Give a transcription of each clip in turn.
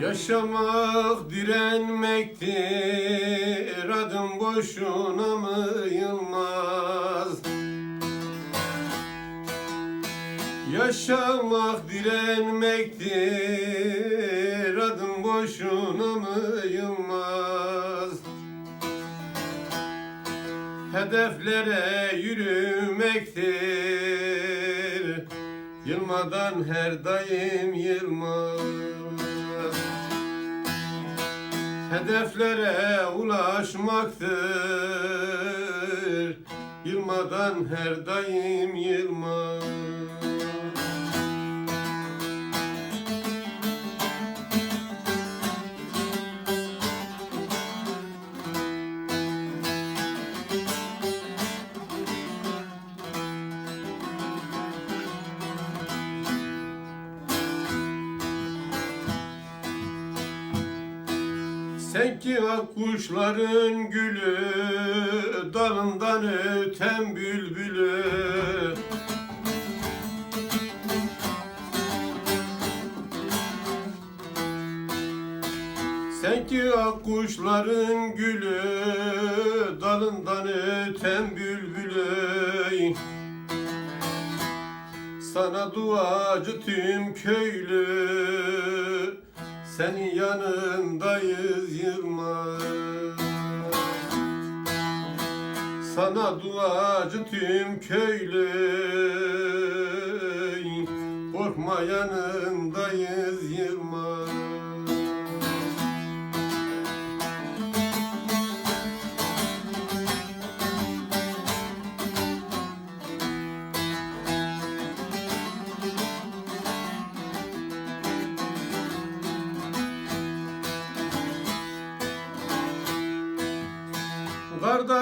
Yaşamak direnmektir adım boşuna mı yılmaz? Yaşamak direnmektir adım boşuna mı yılmaz? Hedeflere yürümektir Yılmadan her daim yılmaz Hedeflere ulaşmaktır. Yılmadan her daim yılmaz Sen ki ak kuşların gülü Dalından öten bülbülü. Sen ki ak kuşların gülü Dalından öten bülbülü. Sana duacı tüm köylü Senin yanındayız Yılmaz. Sana duacı tüm köylü Korkma yanındayız Yılmaz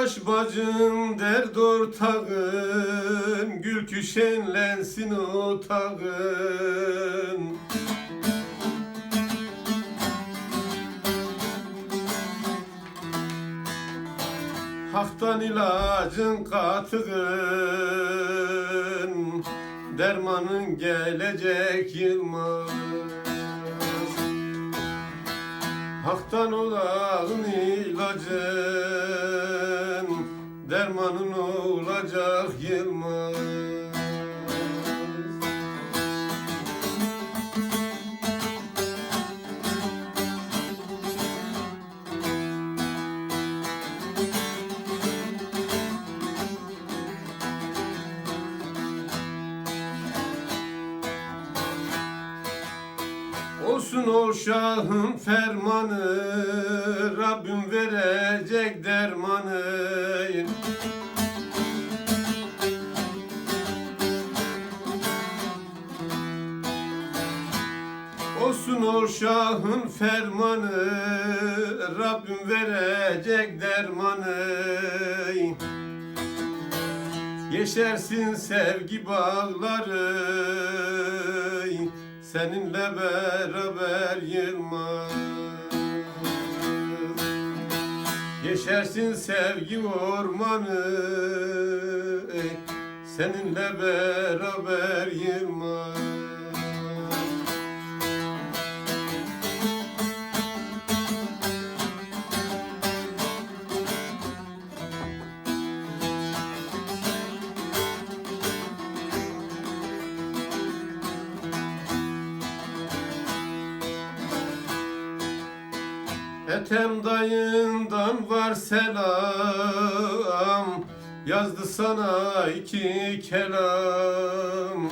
Kardeş bacım dert ortağın Gül ki şenlensin otağın Hak'tan ilacın katığın Dermanın gelecek yılmaz. Hak'tan olağın ilacın Dermanın olacak yılmaz. Olsun o şahın fermanı Rabbim verecek dermanı Olsun o şahın fermanı Rabbim verecek dermanı. Yeşersin sevgi bağları Seninle beraber yılmaz. Yeşersin sevgi ormanı Seninle beraber yılmaz Ethem dayından var selam Yazdı sana iki kelam.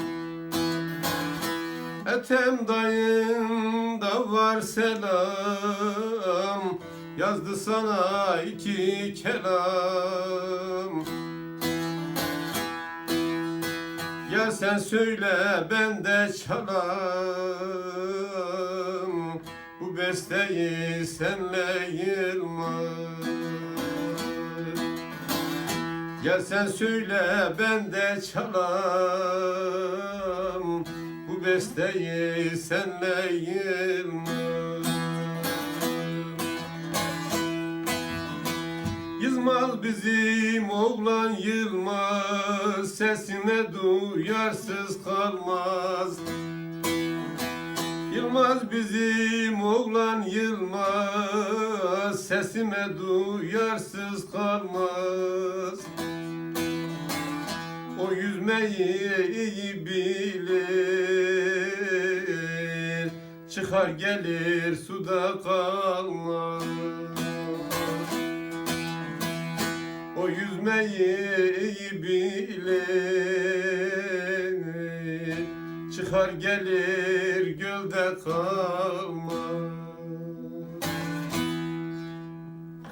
Ethem dayında var selam Yazdı sana iki kelam. Ya sen söyle ben de çalam Bu besteyi senle yılmaz Gel sen söyle ben de çalam. Bu besteyi senle yılmaz Yılmaz bizim oğlan Yılmaz. Sesine duyarsız kalmaz Yılmaz bizim oğlan Yılmaz Sesime duyarsız kalmaz. O yüzmeyi iyi bilir Çıkar gelir suda kalmaz. O yüzmeyi iyi bilir Çıkar gelir gölde kalmaz